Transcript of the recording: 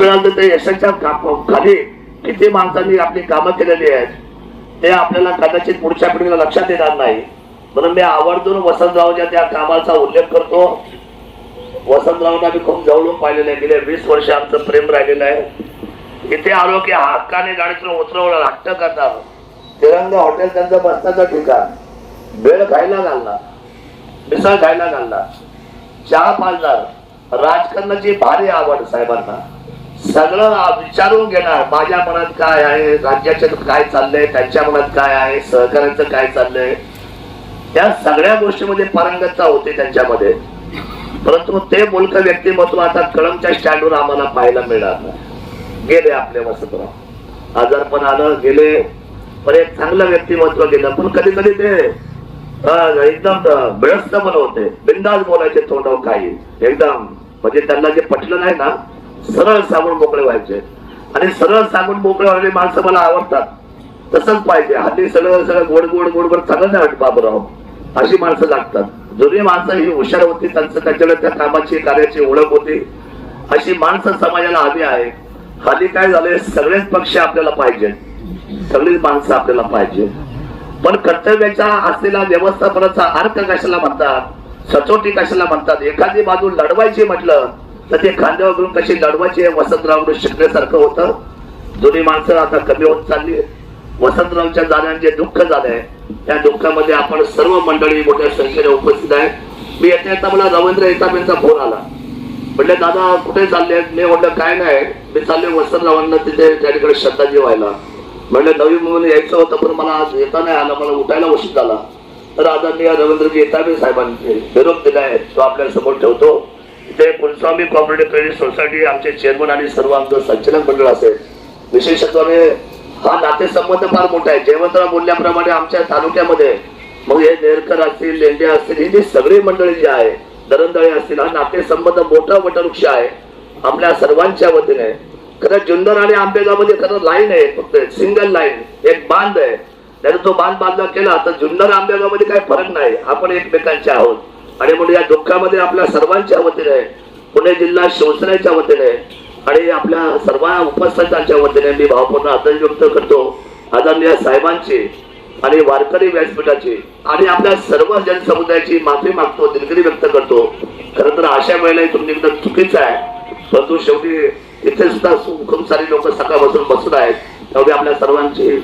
मिळालं ते यशाच्या खाली किती माणसांनी आपली कामं केलेली आहेत ते आपल्याला कदाचित पुढच्या पिढीला लक्षात येणार नाही. म्हणून मी आवर्जून वसंतरावच्या त्या कामाचा उल्लेख करतो. वसंतरावना मी खूप जवळून पाहिलेलं आहे. गेले वीस वर्ष आमचं प्रेम राहिलेलं आहे. इथे आलो की हक्काने गाडीतून उतरवलं हट्ट करणार. तिरंगा हॉटेल त्यांचं बसण्याचं ठिकाण. वेळ खायला घालणार. मिसळ खायला घालणार. चहा पाजणार. राजकारणाची भारी आवड साहेबांना. सगळं विचारून घेणार. माझ्या मनात काय आहे? राज्याच्या काय चाललंय? त्यांच्या मनात काय आहे? सहकार्यांचं काय चाललंय? त्या सगळ्या गोष्टीमध्ये पारंगतता होते त्यांच्यामध्ये. परंतु ते मुलक व्यक्तिमत्व आता कळमच्या स्टँडवर आम्हाला पाहायला मिळणार नाही. गेले आपले वसंतराव. आजारपण आलं गेले. पण एक चांगलं व्यक्तिमत्व गेलं. पण कधी कधी ते एकदम बेळस्त पण होते. बिंदास बोलायचे तोंडावर काही. एकदम. म्हणजे त्यांना जे पटलं नाही ना सरळ सांगून मोकळे व्हायचे. आणि सरळ सांगून मोकळे व्हायचे माणसं मला आवडतात. तसंच पाहिजे. हाती सगळं सगळं गोड गोड गोड गोड चांगलं नाही बाबूराव. अशी माणसं लागतात. जुनी माणसं ही हुशार होती त्यांचं त्यांच्याकडे त्या कामाची कार्याची ओळख होती. अशी माणसं समाजाला हवी आहे हाली काय झालंय? सगळेच पक्ष आपल्याला पाहिजे सगळीच माणसं आपल्याला पाहिजे पण कर्तव्याच्या असलेला व्यवस्थापनाचा अर्थ कशाला म्हणतात? सचोटी कशाला म्हणतात? एखादी बाजू लढवायची म्हटलं तर ते खांद्यावरून कसे कशी लढवायची वसंतरावकडून शिकण्यासारखं होतं. जुनी माणसं आता कमी होत चालली वसंतरावच्या जाण्याचे जे दुःख झालंय त्या दुःखामध्ये आपण सर्व मंडळी मोठ्या संख्येने उपस्थित आहे मी येता येता मला रवींद्र येताब यांचा फोन आला. म्हटले दादा कुठे चालले मी म्हटलं काय नाही. मी चालले वसंतरावांना तिथे त्या ठिकाणी श्रद्धाजी व्हायला म्हणलं नवी मुंबईला यायचं होतं पण मला आज येता नाही आला. मला उठायला उशीर झाला. तर आता मी रवींद्रजी येताबे साहेबांनी निरोप दिलाय तो आपल्यासमोर ठेवतो. इथे कुलस्वामी कॉपरेटिव्ह क्रेडिट सोसायटी आमचे चेअरमन आणि सर्व आमचं संचालक मंडळ असेल. विशेषत्वाने हा नातेसंबंध फार मोठा आहे. जयवंतराव बोलल्याप्रमाणे आमच्या तालुक्यामध्ये मग हे नेरकर असतील लेंडे असतील ही जी सगळी मंडळी जी आहे दरंदळे असतील हा नातेसंबंध मोठा वटवृक्ष आहे. आपल्या सर्वांच्या वतीने. खरं जुन्नर आणि आंबेगावमध्ये खरं लाईन आहे फक्त सिंगल लाईन एक बांध आहे. त्याने तो बांध बांधला केला तर जुन्नर आंबेगावमध्ये काही फरक नाही. आपण एकमेकांचे आहोत. आणि म्हणून या दुःखामध्ये आपल्या सर्वांच्या वतीने पुणे जिल्हा शिवसेनेच्या वतीने आणि आपल्या सर्व उपस्थितांच्या वतीने मी भावपूर्ण आदर व्यक्त करतो. आदरणीय साहेबांची आणि वारकरी व्यासपीठाची आणि आपल्या सर्व जनसमुदायाची माफी मागतो दिलगिरी व्यक्त करतो. खरं तर अशा वेळेला तुम्ही एकदम चुकीचं आहे. परंतु शेवटी इथे सुद्धा खूप सारी लोक सकाळपासून बसून आहेत. तेवढी आपल्या सर्वांची